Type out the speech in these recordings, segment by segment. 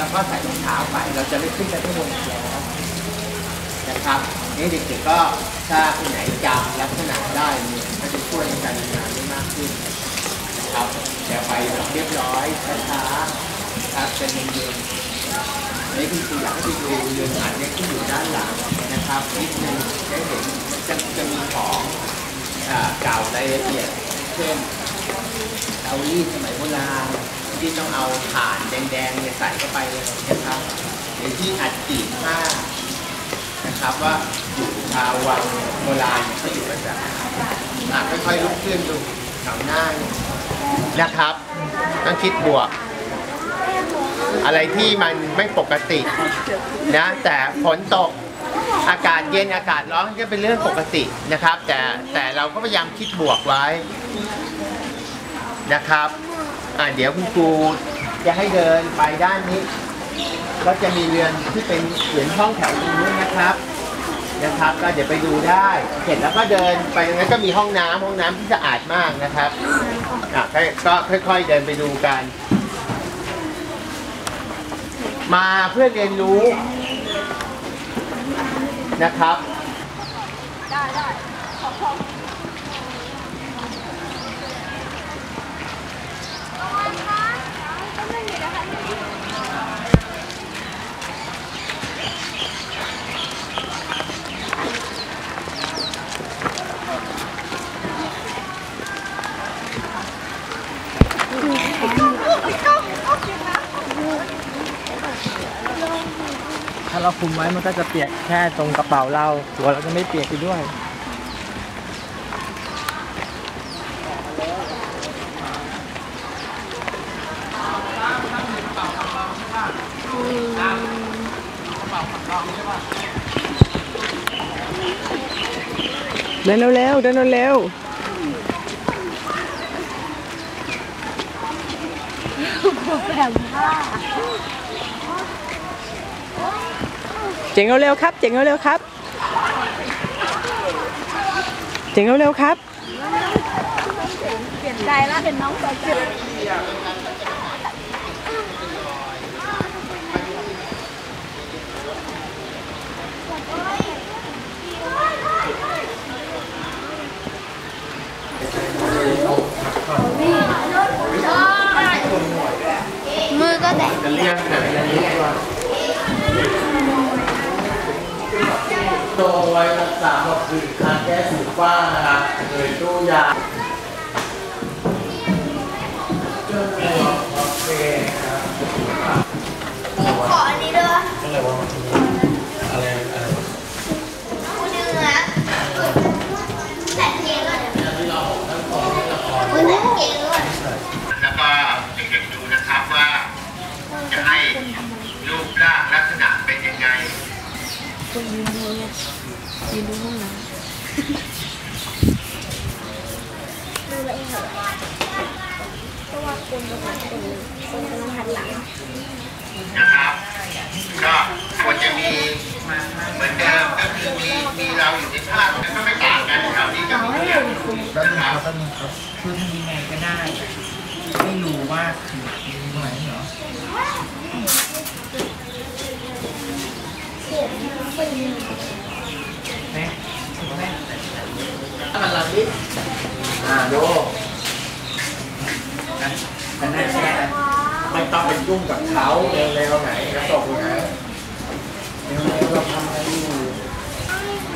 แล้วก็ใส่รองเท้าไป เราจะไม่ขึ้นไปข้างบนแล้วนะครับนี่เด็กๆก็ถ้าคนไหนจำลักษณะได้เนี่ยก็จะช่วยในการทำงานได้มากขึ้นนะครับเดี๋ยวไปแบบเรียบร้อยช้าๆครับเป็นเย็นๆนี่คืออยากให้ดูเรือนอัดเนี่ยที่อยู่ด้านหลังนะครับนิดนึงจะเห็นจะจะมีของเก่ารายละเอียดเช่นเตารีดสมัยโบราณ ที่ต้องเอาถ่านแดงๆเนี่ยใส่เข้าไปเลยนะครับหรือที่อัดจีผ้านะครับว่าอยู่ชาววังโบราณเขาอยู่กันแบบอะค่อยๆลุกขึ้นดูแถวหน้านี่นะครับ ต้องคิดบวก อะไรที่มันไม่ปกตินะแต่ฝนตกอากาศเย็นอากาศร้อนก็เป็นเรื่องปกตินะครับ แต่แต่เราก็พยายามคิดบวกไว้นะครับ อ่าเดี๋ยวคุณครูจะให้เดินไปด้านนี้ ก็จะมีเรือนที่เป็นเหมือนห้องแถวตรงนู้นนะครับ นะครับ ก็เดี๋ยวไปดูได้ เสร็จแล้วก็เดินไปตรงนั้นก็มีห้องน้ำห้องน้ำที่สะอาดมากนะครับอะก็ค่อยๆเดินไปดูกัน มาเพื่อเรียนรู้นะครับ ได้ได้ขอบคุณ ถ้าเราคุมไว้มันก็จะเปียกแค่ตรงกระเป๋าเราหัวเราจะไม่เปียกไปด้วยเดินเร็วเดินเร็วๆ เจ๋งเร็วๆครับ เจ๋งเร็วๆครับ เจ๋งเร็วๆครับ เปลี่ยนใจแล้วเป็นน้องตัวเจ็บ มือก็แตก จะเรียกไหนเรียกว่าตัวไว้รักษาหมดคือทาง แก้สิวฟ้านะครับเลยตู้ยาโอเคครับ ขออันนี้ด้วย อะไรวะอะไรอะไรวะ คุณดึงนะแต่เกงด้วยแต่เกงด้วย แล้วก็เด็กๆดูนะครับว่า จะให้รูปร่างลักษณะเป็นยังไง เพราะว่าคนกำลังเป็นคนกำลังหันหลัง นะครับ ก็ควรจะมีเหมือนเดิ มีมีเราอยู่ในภาพแล้วก็ไม่ต่างกันแถวนี้ก็มีเพื่อนนะครับคือทำยังไงก็ได้ ไม่รู้ว่าคือตรงไหนเหรอแม่แม่ถ้ามันละนิดอ่าโยแต่หน้าแช่ไม่ต้องไปยุ่งกับเขาเร็วๆไหนกระตกอยู่ไหนเร็วๆเราทำอะไร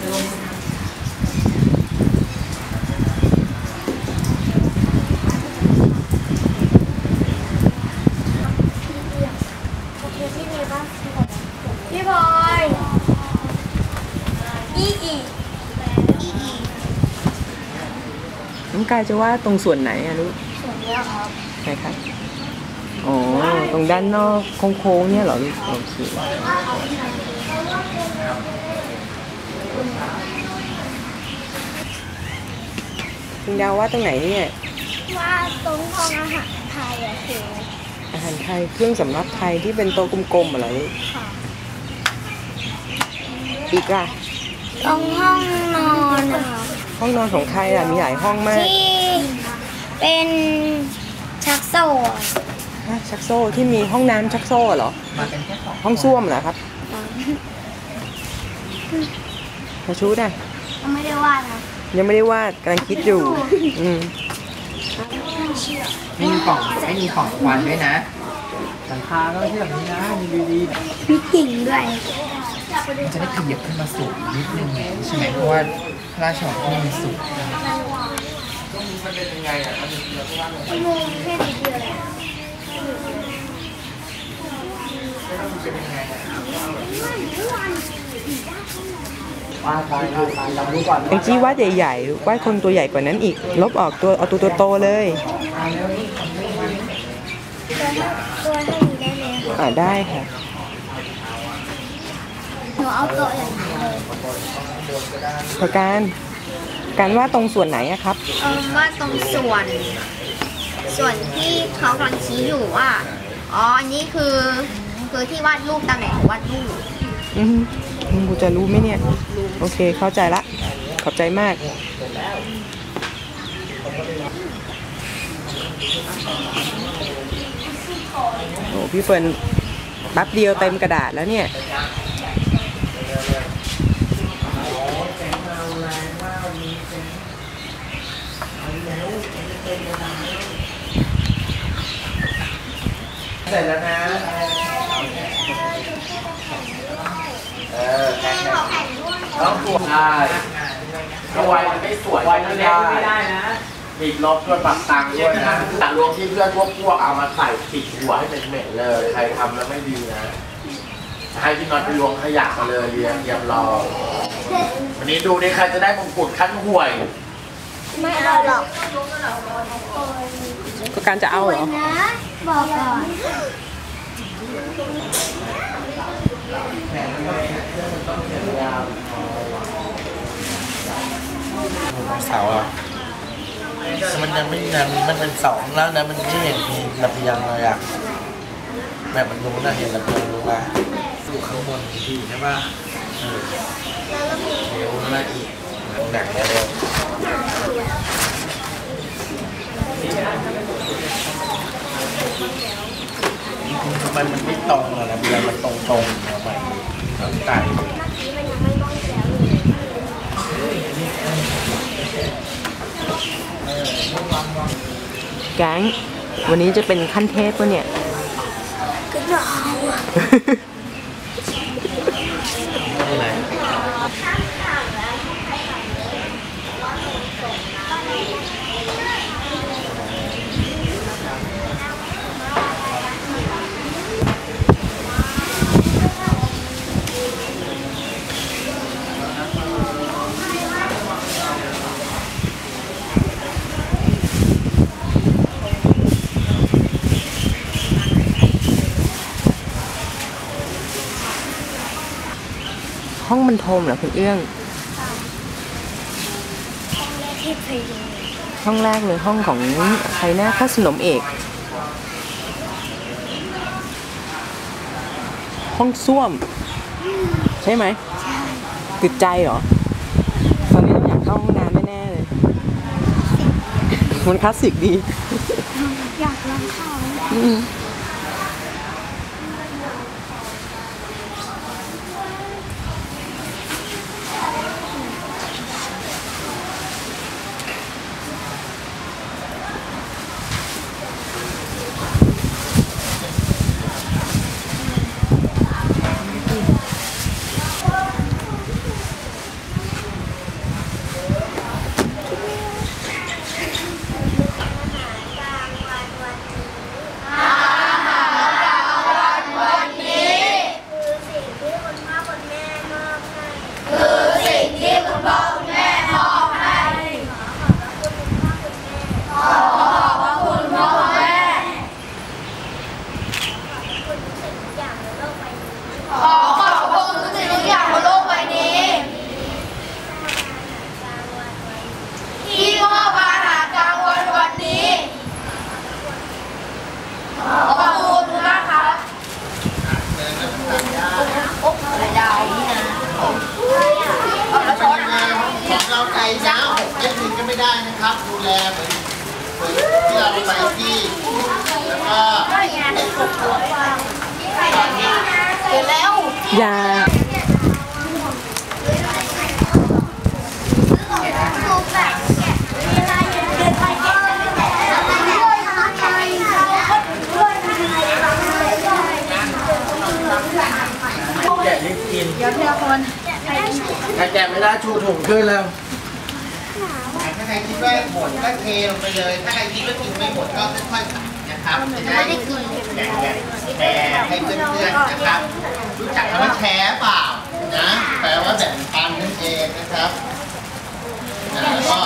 อยู่ โอเคพี่มีป่ะพี่พลอยอีอีอีอี น้องกายจะว่าตรงส่วนไหนอะลูกส่วนเนี้ยครับไหนครับอ๋อตรงด้านนอกโค้งๆเนี่ยเหรอลูกโอเคคุณดาวว่าตรงไหนเนี่ยว่าตรงห้องอาหารไทยอะคืออาหารไทยเครื่องสำรับไทยที่เป็นโต๊ะกลมๆอะไรลูกอีกล่ะตรงห้องนอนอะ ห้องนอนของใครอะมีหลายห้องมากที่เป็นชักโซ่อะฮะชักโซ่ที่มีห้องน้ำชักโซ่เหรอมาเป็นแค่สองห้องส้วมเหรอครับพระชุดอะยังไม่ได้วาดนะยังไม่ได้วาดกำลังคิดอยู่ อืมไม่มีกล่องไม่มีของควันด้วยนะหลังคาก็ไม่ใช่แบบนี้นะมีดีมีกิ่งด้วยๆมันจะได้ขยับขึ้นมาสูงนิดนึงใช่ไหมเพราะว่าพ ระราชวังที่นี่มันสูงมันเป็นยังไงอะมันเป็นยังไงอุโมงค์แค่เดียวเลยว่าไปว่าไปเรารู้ก่อนแองจี้วาดใหญ่ๆวาดคนตัวใหญ่กว่านั้นอีก ลบออกตัวเอาตัวโตๆเลยตัวเท่านี้ได้เลยค่ะอ่าได้ค่ะ นูเอาโต๊ะอย่างนี้เลยพอการ การวาดตรงส่วนไหนอะครับ เออว่าตรงส่วน ส่วนที่เขากำลังชี้อยู่ว่า อ๋อ อันนี้คือ คือที่วาดรูปตำแหน่งของวาดรูปอืมกูจะรู้ไหมเนี่ย โอเค เข้าใจละ ขอบใจมาก โอ้พี่เฟิร์นแป๊บเดียวเต็มกระดาษแล้วเนี่ย เสร็จแล้วนะเออแค่แค่ต้องสวยได้ก็ไวมันไม่สวยไวมันไม่ได้นะติดลบด้วยปรับตังด้วยนะแต่รวมที่เพื่อนพวกพวกเอามาใส่ติดหัวให้เป็นเหม็นเลย ใครทำแล้วไม่ดีนะให้พี่น็อตไปรวมขยะมาเลยเรียงเรียมรอวันนี้ดูดิใครจะได้มงกุฎขั้นห่วย ไม่เอาหรอกก็การจะเอาเหรอนะบอกก่อนเสาอะมันยังไม่นันมันเป็นสองแล้วนะมันไม่เห็นมีระเบียงเลยอะแบบมันรู้นะเห็นระเบียงรู้ป่ะอยู่ข้างบนที่ใช่ป่ะเออเร็วละอีก หนักๆเร็วทำไมมันไม่ตรงอะระเบียงมันตรงๆทำไมต้องไก่แก๊งวันนี้จะเป็นขั้นเทพปะเนี่ยก็จะเอาอะไร ห้องบรรทมเหรอคุณเอื้องที่เพลงห้องแรกเลยห้องของใครนะข้าสนมเอก ห้องส้วม ใช่ไหมติดใจเหรอ ตอนนี้ต้องอยากเข้าห้องน้ำแน่ๆเลย มันคลาสสิกดี อยากลองเข้า ได้นะครับ ดูแลเหมือนเหมือนที่เราไปที่แล้วก็ตอนนี้ยาแกะรีบกินเดี๋ยวทีละคนใครแกะไม่ได้ชูถุงขึ้นแล้วถ้าใครคิดว่าหมดก็เทลงไปเลย ถ้าใครคิดว่ากินไม่หมดก็ค่อยๆตักนะครับจะได้ไม่ได้กินแบ่งแบ่งแชร์ให้เพื่อนๆนะครับ รู้จักคำว่าแชร์เปล่านะ แปลว่าแบ่งปันนั่นเองนะครับ แล้วก็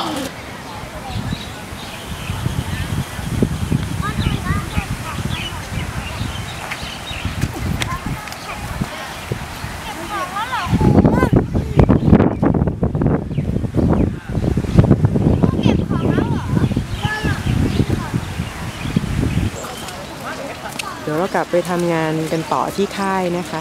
เดี๋ยวเรา กลับไปทำงานกันต่อที่ค่ายนะคะ